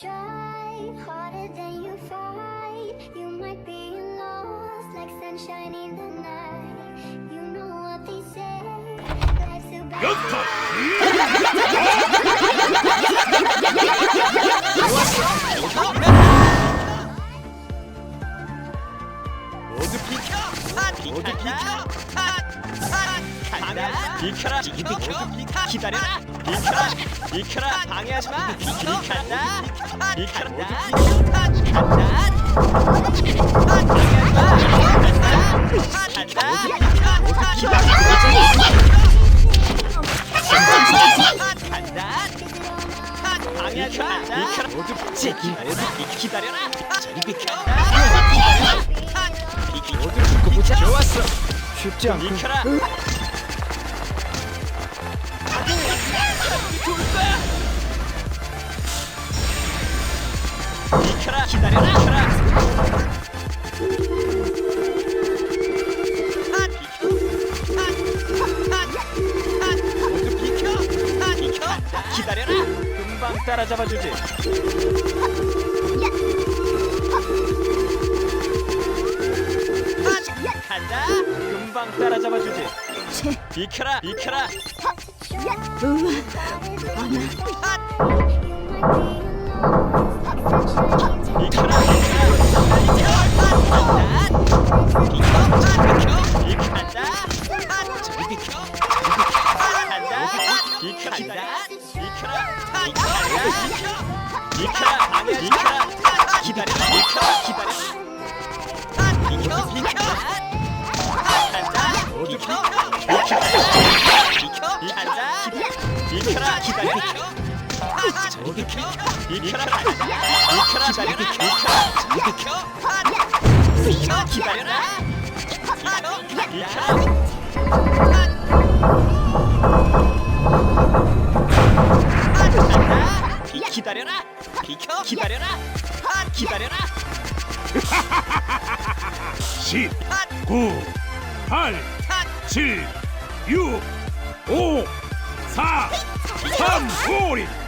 Try harder than you fight. You might be lost like sunshine in the night. You know what they say. Life's a battle. 모두 비켜! 모두 비켜! 간다! 비켜라! 비켜! 기다려라! 비켜라! 비켜라! 방해하지 마! 비켜! 간다! 비켜! 간다! 방해하지 마! 간다! 모두 기다려! 간다! 방해하지 마! 비켜라! 비켜! 기다려라! 좋았어! 쉽지 않군. 비켜라! 비켜라! 기다려라! 비켜라! 모두 비켜! 비켜! 기다려라! 금방 따라잡아주지! 간다! 금방 따라잡아주지! 비켜라! 비켜라! 비켜라! 비켜라! 비켜라! 비켜라! 비켜라! 방해 비켜라! 기다려! 비켜라! 기다려! 비켜! 비켜! 간다! 비켜! 비켜! 비켜! 간다! 비켜라! 기다려! 저리 비켜! 비켜라! 비켜라! 기다려! 비켜! 비켜! 비켜! 기다려라! 비켜! 비켜! 기다려라! 비켜! 기다려라! 기다려라! 10, 9, 8, 7, 6, 5, 4, 3, 2, 1.